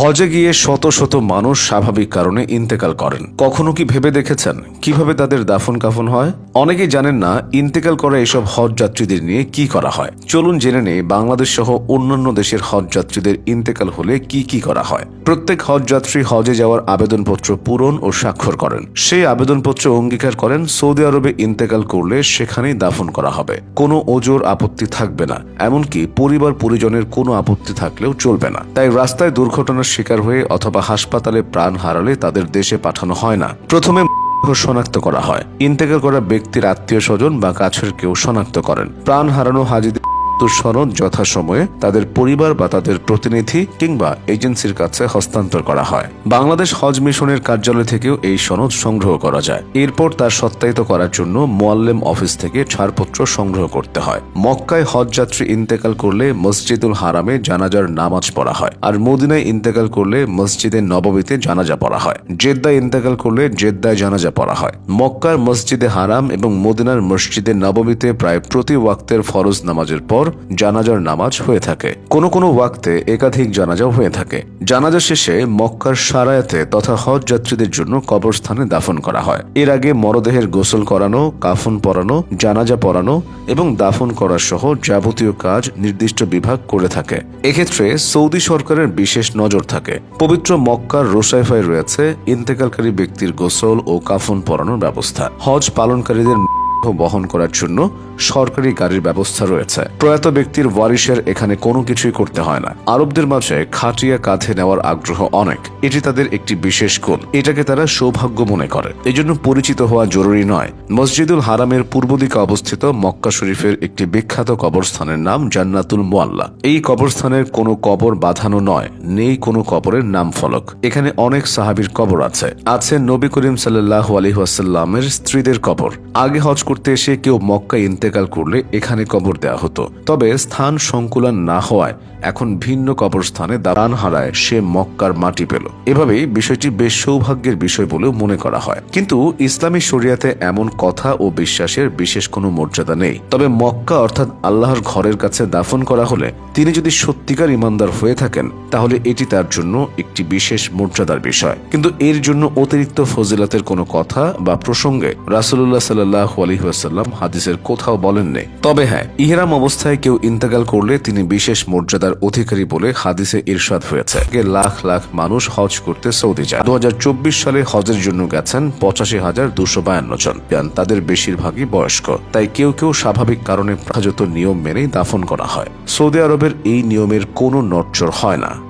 হজে গিয়ে শত শত মানুষ স্বাভাবিক কারণে ইন্তেকাল করেন। কখনো কি ভেবে দেখেছেন কীভাবে তাদের দাফন কাফন হয়? অনেকেই জানেন না ইন্তেকাল করা এসব হজ যাত্রীদের নিয়ে কি করা হয়। চলুন জেনে নেই বাংলাদেশ সহ অন্যান্য দেশের হজ যাত্রীদের ইন্তেকাল হলে কি কি করা হয়। প্রত্যেক হজ যাত্রী হজে যাওয়ার আবেদনপত্র পূরণ ও স্বাক্ষর করেন। সেই আবেদনপত্র অঙ্গীকার করেন সৌদি আরবে ইন্তেকাল করলে সেখানেই দাফন করা হবে। কোনো ওজোর আপত্তি থাকবে না, এমনকি পরিবার পরিজনের কোনো আপত্তি থাকলেও চলবে না। তাই রাস্তায় দুর্ঘটনার শিকার হয়ে অথবা হাসপাতালে প্রাণ হারালে তাদের দেশে পাঠানো হয় না। প্রথমে শনাক্ত করা হয়। ইন্তেকাল করা ব্যক্তির আত্মীয় স্বজন বা কাছের কেউ শনাক্ত করেন। প্রাণ হারানো হাজিদের মৃত্যুর সনদ যথাসময়ে তাদের পরিবার বা তাদের প্রতিনিধি কিংবা এজেন্সির কাছে হস্তান্তর করা হয়। বাংলাদেশ হজ মিশনের কার্যালয় থেকেও এই সনদ সংগ্রহ করা যায়। এরপর তার সত্যায়িত করার জন্য মোয়াল্লেম অফিস থেকে ছাড়পত্র সংগ্রহ করতে হয়। মক্কায় হজ যাত্রী ইন্তেকাল করলে মসজিদুল হারামে জানাজার নামাজ পড়া হয় আর মদিনায় ইন্তেকাল করলে মসজিদে নববীতে জানাজা পড়া হয়। জেদ্দায় ইন্তেকাল করলে জেদ্দায় জানাজা পড়া হয়। মক্কার মসজিদে হারাম এবং মদিনার মসজিদে নববীতে প্রায় প্রতি ওয়াক্তের ফরজ নামাজের পর জানাজার নামাজ হয়ে থাকে। কোনো কোনো ওয়াক্তে একাধিক জানাজাও হয়ে থাকে। জানাজা শেষে মক্কার সারায়াতে তথা হজ যাত্রীদের জন্য কবরস্থানে দাফন করা হয়। এর আগে মরদেহের গোসল করানো, কাফন পরানো, জানাজা পরানো এবং দাফন করা সহ যাবতীয় কাজ নির্দিষ্ট বিভাগ করে থাকে। এক্ষেত্রে সৌদি সরকারের বিশেষ নজর থাকে। পবিত্র মক্কার রোসাইফায় রয়েছে ইন্তেকালকারী ব্যক্তির গোসল ও কাফন পরানোর ব্যবস্থা। হজ পালনকারীদের বহন করার জন্য সরকারি গাড়ির ব্যবস্থা রয়েছে। প্রয়াত ব্যক্তির ওয়ারিশের এখানে কোনো কিছুই করতে হয় না। আরবদের মাঝে খাটিয়া কাঁধে নেওয়ার আগ্রহ অনেক। এটি তাদের একটি বিশেষ গুণ। এটাকে তারা সৌভাগ্য মনে করে। এজন্য পরিচিত হওয়া জরুরি নয়। মসজিদুল হারামের পূর্ব দিকে অবস্থিত মক্কা শরীফের একটি বিখ্যাত কবরস্থানের নাম জান্নাতুল মোয়াল্লা। এই কবরস্থানের কোনো কবর বাঁধানো নয়। নেই কোনো কবরের নাম ফলক। এখানে অনেক সাহাবীর কবর আছে। আছে নবী করিম সাল্লাহ আলহিহাসাল্লামের স্ত্রীদের কবর। আগে হজ করতে এসে কেউ মক্কা ইন্তেকাল করলে এখানে কবর দেওয়া হতো। তবে স্থান সংকুলন না হওয়ায় এখন ভিন্ন কবরস্থানে দাঁড়ান হারায় সে মক্কার মাটি পেল। এভাবেই বিষয়টি বেশ সৌভাগ্যের বিষয় বলেও মনে করা হয়। কিন্তু ইসলামী শরিয়াতে এমন কথা ও বিশ্বাসের বিশেষ কোনো মর্যাদা নেই। তবে মক্কা অর্থাৎ আল্লাহর ঘরের কাছে দাফন করা হলে তিনি যদি সত্যিকার ইমানদার হয়ে থাকেন, তাহলে এটি তার জন্য একটি বিশেষ মর্যাদার বিষয়। কিন্তু এর জন্য অতিরিক্ত ফজিলাতের কোনো কথা বা প্রসঙ্গে রাসুল্লাহ সাল্লাহ আলহিহাসাল্লাম হাদিসের কোথাও বলেননি। তবে হ্যাঁ ইহরাম অবস্থায় কেউ ইন্তেকাল করলে তিনি বিশেষ মর্যাদার অধিকারী বলে হাদিসে ইরশাদ হয়েছে। লাখ লাখ মানুষ হজ করতে সৌদি যায়। দু হাজার চব্বিশ সালে হজের জন্য গেছেন পঁচাশি হাজার দুশো বায়ান্ন জন। তাদের বেশিরভাগই বয়স্ক। তাই কেউ কেউ স্বাভাবিক কারণে যথাযথ নিয়ম মেনেই দাফন করা হয়। সৌদি আরবের এই নিয়মের কোনো নটচর হয় না।